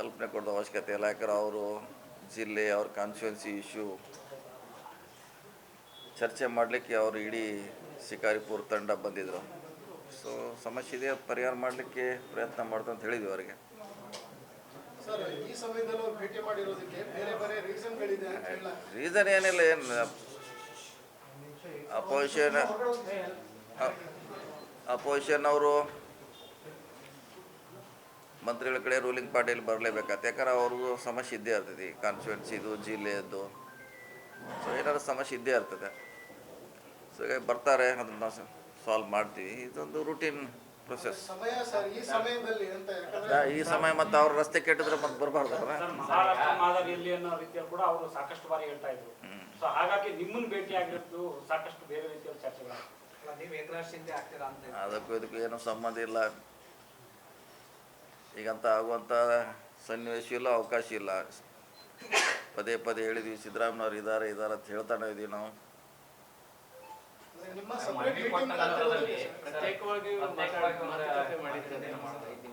ಕಲ್ಪನೆ ಕೊಡೋದು ಅವಶ್ಯಕತೆ ಇಲ್ಲ. ಯಾಕಂದ್ರೆ ಅವರು ಜಿಲ್ಲೆ ಅವ್ರ ಕಾನ್ಸ್ಟಿಟ್ಯೂನ್ಸಿ ಇಶ್ಯೂ ಚರ್ಚೆ ಮಾಡಲಿಕ್ಕೆ ಅವರು ಇಡೀ ಶಿಕಾರಿಪುರ ತಂಡ ಬಂದಿದ್ದರು ಸೊ ಸಮಸ್ಯೆ ಇದೆ ಪರಿಹಾರ ಮಾಡಲಿಕ್ಕೆ ಪ್ರಯತ್ನ ಮಾಡ್ತು ಅಂತ ಹೇಳಿದ್ವಿ ಅವರಿಗೆ. ಸರ್ ಈ ಸಮಯದಲ್ಲಿ ಅವ್ರು ಭೇಟಿ ಮಾಡಿರೋದಕ್ಕೆ ಬೇರೆ ಬೇರೆ ರೀಸನ್ಗಳಿದೆ ಅಂತ ಹೇಳ ರೀಸನ್ ಏನಿಲ್ಲ ಏನು ಅಪೋಸಿಷನ್ ಅಪೋಸಿಷನ್ ಅವರು ಮಂತ್ರಿಗಳ ಕಡೆ ರೂಲಿಂಗ್ ಪಾರ್ಟಿಯಲ್ಲಿ ಬರಲೇಬೇಕಾಗ್ತದೆ ಯಾಕಂದ್ರೆ ಅವ್ರದ್ದು ಸಮಸ್ಯೆ ಇದ್ದೇ ಇರ್ತೈತಿ ಕಾನ್ಸ್ಟಿಟ್ಯೂನ್ಸಿದು ಜಿಲ್ಲೆಯದ್ದು. ಸೊ ಏನಾದ್ರು ಸಮಸ್ಯೆ ಇದ್ದೇ ಇರ್ತದೆ ಸೊ ಈಗ ಬರ್ತಾರೆ ಅದನ್ನು ಸಾಲ್ವ್ ಮಾಡ್ತೀವಿ. ಇದೊಂದು ರೂಟೀನ್ ಪ್ರೊಸೆಸ್ ಸಮಯ ಸರ್ ಈ ಸಮಯದಲ್ಲಿ ಅಂತ ಯಾಕಂದ್ರೆ ಈ ಸಮಯ ಮತ್ತು ಅವ್ರ ರಸ್ತೆ ಕೆಟ್ಟಿದ್ರೆ ಮತ್ತೆ ಬರಬಾರ್ದು ಸರ್ ಮಹಾರಾಷ್ಟ್ರ ಮಾದರಿಯಲ್ಲಿ ಅನ್ನೋ ರೀತಿಯಲ್ಲಿ ಕೂಡ ಅವರು ಸಾಕಷ್ಟು ಬಾರಿ ಹೇಳ್ತಾ ಇದ್ರು. ಸೊ ಹಾಗಾಗಿ ನಿಮ್ಮನ್ನ ಭೇಟಿ ಆಗಿರೋದು ಸಾಕಷ್ಟು ಬೇರೆ ರೀತಿಯಲ್ಲಿ ಚರ್ಚೆಗಳಾಗ್ತವೆ. ಅಲ್ಲ, ನೀವು ಏಕನಾಥ್ ಶಿಂದೆ ಆಗ್ತೀರಾ ಅಂತ. ಅದಕ್ಕೂ ಇದಕ್ಕೂ ಏನೂ ಸಂಬಂಧ ಇಲ್ಲ. ಈಗಂತ ಆಗುವಂಥ ಸನ್ನಿವೇಶ ಇಲ್ಲ, ಅವಕಾಶ ಇಲ್ಲ. ಪದೇ ಪದೇ ಹೇಳಿದ್ವಿ, ಸಿದ್ದರಾಮಯ್ಯವ್ರು ಇದ್ದಾರೆ ಇದ್ದಾರೆ ಅಂತ ಹೇಳ್ತಾನೆ ಇದೀವಿ ನಾವು. ಪ್ರತ್ಯೇಕವಾಗಿ